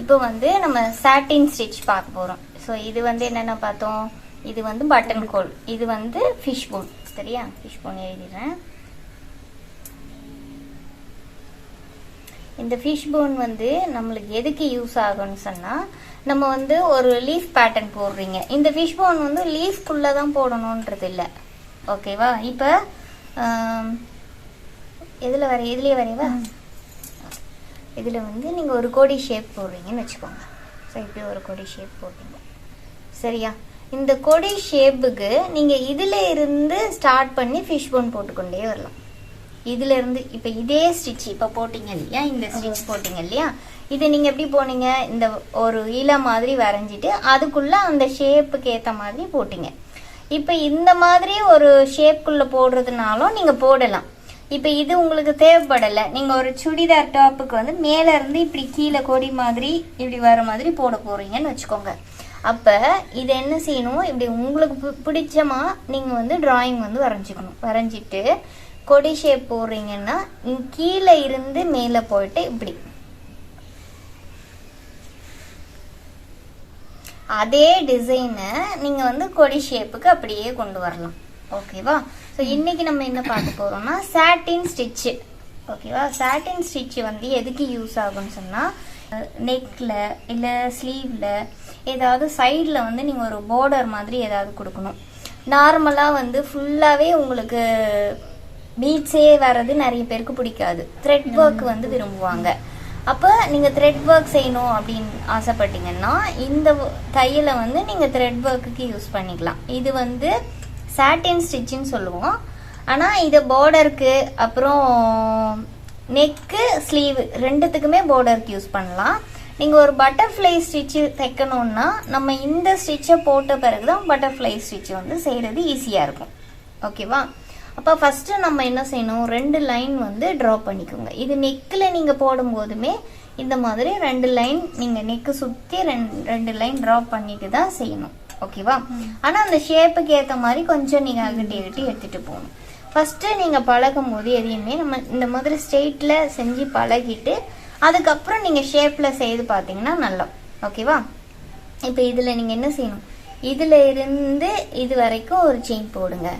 இப்போ வந்து நம்ம சாட்டின் ஸ்டிச் பார்க்க போகிறோம் ஸோ இது வந்து என்னென்ன பார்த்தோம்? இது வந்து பட்டன் கோல் இது வந்து ஃபிஷ் போன் சரியா? ஃபிஷ் போன் எழுதிடுறேன். இந்த ஃபிஷ் போன் வந்து நம்மளுக்கு எதுக்கு யூஸ் ஆகும்னு சொன்னால் நம்ம வந்து ஒரு லீஃப் பேட்டர்ன் போடுறீங்க. இந்த ஃபிஷ் போன் வந்து லீஃப்குள்ளே தான் போடணுன்றது இல்லை. ஓகேவா இப்போ எதில் வர இதுலேயே வரையவா? இதில் வந்து நீங்கள் ஒரு கோடி ஷேப் போடுறீங்கன்னு வச்சுக்கோங்க. ஸோ இப்படி ஒரு கொடி ஷேப் போட்டீங்க சரியா? இந்த கொடி ஷேப்புக்கு நீங்கள் இதில் இருந்து ஸ்டார்ட் பண்ணி ஃபிஷ் போன் போட்டுக்கொண்டே வரலாம். இதுல இருந்து இப்போ இதே ஸ்டிச் இப்போ போட்டீங்க இல்லையா? இந்த ஸ்டிச் போட்டீங்க இல்லையா? இது நீங்கள் எப்படி போனீங்க? இந்த ஒரு இலை மாதிரி வரைஞ்சிட்டு அதுக்குள்ளே அந்த ஷேப்புக்கு ஏற்ற மாதிரி போட்டீங்க. இப்போ இந்த மாதிரி ஒரு ஷேப்புக்குள்ளே போடுறதுனாலும் நீங்கள் போடலாம். இப்போ இது உங்களுக்கு தேவைப்படலை. நீங்கள் ஒரு சுடிதார் டாப்புக்கு வந்து மேலே இருந்து இப்படி கீழே கொடி மாதிரி இப்படி வர மாதிரி போட போகிறீங்கன்னு வச்சுக்கோங்க. அப்போ இது என்ன செய்யணும்? இப்படி உங்களுக்கு பி- பிடிச்சமா நீங்கள் வந்து டிராயிங் வந்து வரைஞ்சிக்கணும். வரைஞ்சிட்டு கொடி ஷேப் போடுறீங்கன்னா கீழே இருந்து மேலே போயிட்டு இப்படி. அதே டிசைனை நீங்கள் வந்து கொடி ஷேப்புக்கு அப்படியே கொண்டு வரலாம். ஓகேவா? ஸோ இன்னைக்கு நம்ம என்ன பார்க்க போகிறோம்னா சாட்டின் ஸ்டிச்சு ஓகேவா? சாட்டின் ஸ்டிச்சு வந்து எதுக்கு யூஸ் ஆகும்னு சொன்னால் நெக்கில் இல்லை ஸ்லீவில் ஏதாவது சைடில் வந்து நீங்கள் ஒரு பார்டர் மாதிரி ஏதாவது கொடுக்கணும். நார்மலாக வந்து ஃபுல்லாகவே உங்களுக்கு பீட்ஸே வர்றது நிறைய பேருக்கு பிடிக்காது. த்ரெட் ஒர்க் வந்து விரும்புவாங்க. அப்போ நீங்கள் த்ரெட் ஒர்க் செய்யணும் அப்படின்னு ஆசைப்பட்டீங்கன்னா இந்த தையலை வந்து நீங்கள் த்ரெட் ஒர்க்குக்கு யூஸ் பண்ணிக்கலாம். இது வந்து சாட்டின் ஸ்டிச்சின்னு சொல்லுவோம். ஆனால் இதை பார்டருக்கு அப்புறம் நெக்கு ஸ்லீவ் ரெண்டுத்துக்குமே பார்டருக்கு யூஸ் பண்ணலாம். நீங்கள் ஒரு பட்டர்ஃப்ளை ஸ்டிச்சு தைக்கணுன்னா நம்ம இந்த ஸ்டிச்சை போட்ட பிறகு தான் பட்டர்ஃப்ளை ஸ்டிச் வந்து செய்கிறது ஈஸியாக இருக்கும். ஓகேவா அப்போ ஃபஸ்ட்டு நம்ம என்ன செய்யணும்? ரெண்டு லைன் வந்து ட்ரா பண்ணிக்கோங்க. இது நெக்கில் நீங்கள் போடும்போதுமே இந்த மாதிரி ரெண்டு லைன் நீங்கள் நெக்கு சுற்றி ரெண்டு ரெண்டு லைன் ட்ரா பண்ணிட்டு தான் செய்யணும். ஓகேவா ஆனால் அந்த ஷேப்புக்கு ஏற்ற மாதிரி கொஞ்சம் நீங்கள் அகட்டி அகட்டி எடுத்துகிட்டு போகணும். ஃபஸ்ட்டு நீங்கள் பழகும் போது எதையுமே நம்ம இந்த மாதிரி ஸ்ட்ரெயிட்டில் செஞ்சு பழகிட்டு அதுக்கப்புறம் நீங்கள் ஷேப்பில் செய்து பார்த்தீங்கன்னா நல்லா ஓகேவா இப்போ இதில் நீங்கள் என்ன செய்யணும்? இதில் இருந்து இது வரைக்கும் ஒரு செயின் போடுங்க.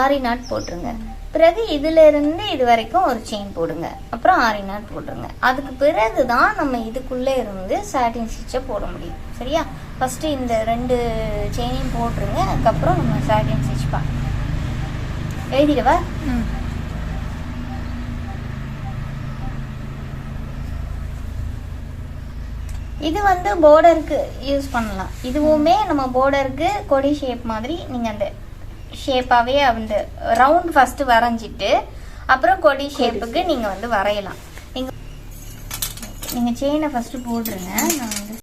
ஆரி நாட் போட்டுருங்க. பிறகு இதுல இருந்து இது வரைக்கும் ஒரு செயின் போடுங்க. அப்புறம் ஆரி நாட் போட்டுருங்க. அதுக்கு பிறகு தான் நம்ம இதுக்குள்ளே இருந்து சாட்டின் ஸ்டிச்சை போட முடியும். சரியா? ஃபஸ்ட்டு இந்த ரெண்டு செயினையும் போட்டுருங்க. அதுக்கப்புறம் நம்ம சாட்டின் ஸ்டிச் பார்க்கலாம் எழுதிடவா இது வந்து borderக்கு யூஸ் பண்ணலாம். இதுவுமே நம்ம borderக்கு கொடி ஷேப் மாதிரி நீங்கள் அந்த ஷேப்பாகவே அந்த ரவுண்ட் ஃபஸ்ட்டு வரைஞ்சிட்டு அப்புறம் கொடி ஷேப்புக்கு நீங்கள் வந்து வரையலாம். நீங்கள் நீங்கள் செயினை ஃபஸ்ட்டு போட்டுருங்க. நான் வந்து